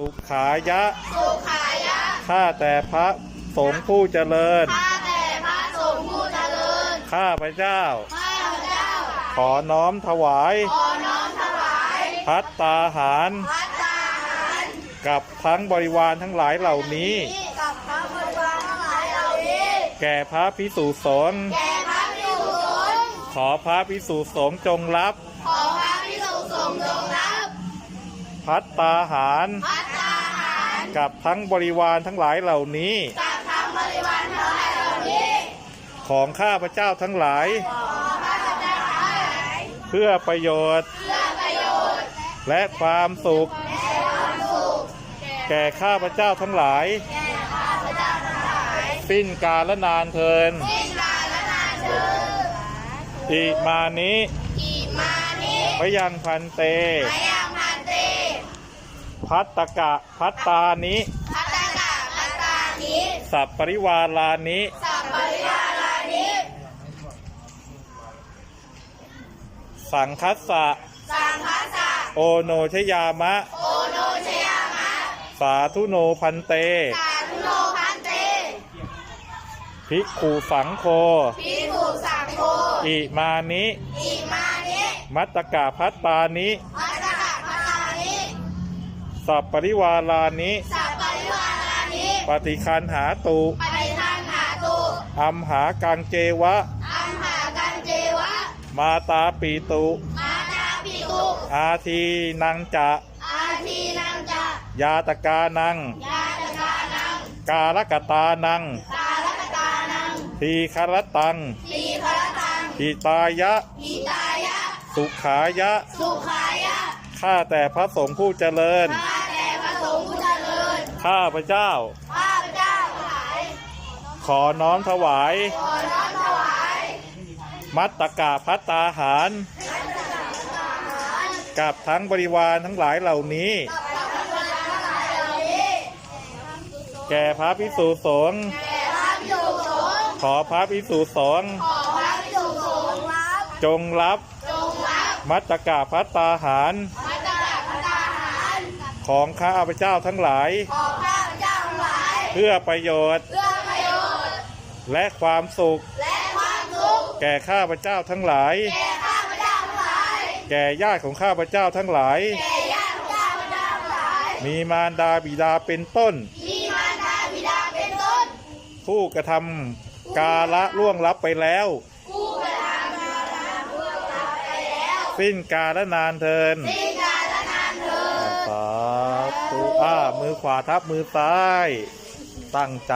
สุขายะ สุขายะ ข้าแต่พระสงฆ์ผู้เจริญ ข้าแต่พระสงฆ์ผู้เจริญ ข้าพระเจ้า ข้าพเจ้า ขอน้อมถวาย ขอน้อมถวาย พัตตาหาร พัตตาหาร กับทั้งบริวารทั้งหลายเหล่านี้นี้กับพระบริวารทั้งหลายเหล่านี้ แก่พระพิสุสงฆ์แก่พระภิกษุสงฆ์ขอพระพิสุสงฆ์จงรับ ขอพระภิกษุสงฆ์จงรับพัตตาหารพัตตาหาร กับทั้งบริวารทั้งหลายเหล่านี้ กับทั้งบริวารทั้งหลายเหล่านี้ ของข้าพระเจ้าทั้งหลายขอพระเจ้าทั้งหลาย เพื่อประโยชน์เพื่อประโยชน์และความสุขและความสุขแก่ข้าพระเจ้าทั้งหลายแก่ข้าพเจ้าทั้งหลาย สิ้นกาลนานเทินสิ้นกาลนานเถิดอิมานิอิมานิพยังพันเตพยังพันเต พัตตกะพัตตานิพัตตกะพัตตานิสัพปริวาลานิสัพปริวารานิ สังคัสสะสังคัสสะโอโนชยามะ โอโนชยามะ สาธุโนพันเต สาธุโนพันเต ภิกขุสังโฆพิสุสังโฆอิมานิ อิมานิ มัตตกะพัตตานิพัตตกะพัตตานิ สัพปริวาลานิสัพปริวารานิปฏิคันหาตุปฏิทันหาตุอัมหากังเจวะอัมหากันเจวะ มาตาปีตุ มาตาปิตุ อาทีนังจะอาทีนังจะ ยาตกานัง ยาตกานัง กาลกตานังตาลกตานัง ทีคารตัง ทีพระตังหิตายะอิตายะ สุขายะ สุขายะข้าแต่พระสงฆ์ผู้เจริญข้าแต่พระสงฆ์ผู้เจริญ ข้าพระเจ้า ข้าพเจ้าทั้งหลาย ขอน้อมถวาย ขอน้อมถวาย มัตตกะพัตตาหาร กับทั้งบริวารทั้งหลายเหล่านี้ แก่พระพิสุสงฆ์แก่พระภิกษุสงฆ์ขอพระพิสุสงฆ์ขอพระภิกษุสงฆ์รับจงรับจงรับ มัตตกะพัตตาหาร พัตตาพัตตาหาร ของข้าพระเจ้าทั้งหลาย ของข้าพเจ้าทั้งหลาย เพื่อประโยชน์ เพื่อประโยชน์ และความสุข และความสุข แก่ข้าพระเจ้าทั้งหลาย แก่ข้าพเจ้าทั้งหลาย แก่ญาติของข้าพระเจ้าทั้งหลาย แก่ญาติของข้าพเจ้าทั้งหลาย มีมารดาบิดาเป็นต้น มีมารดาบิดาเป็นต้น ผู้กระทำกาละล่วงลับไปแล้วผู้กระทำกาลเพื่อรับไปแล้ว สิ้นกาละนานเทินสิ้น สาธุอ้ามือขวาทับมือซ้าย ตั้งใจ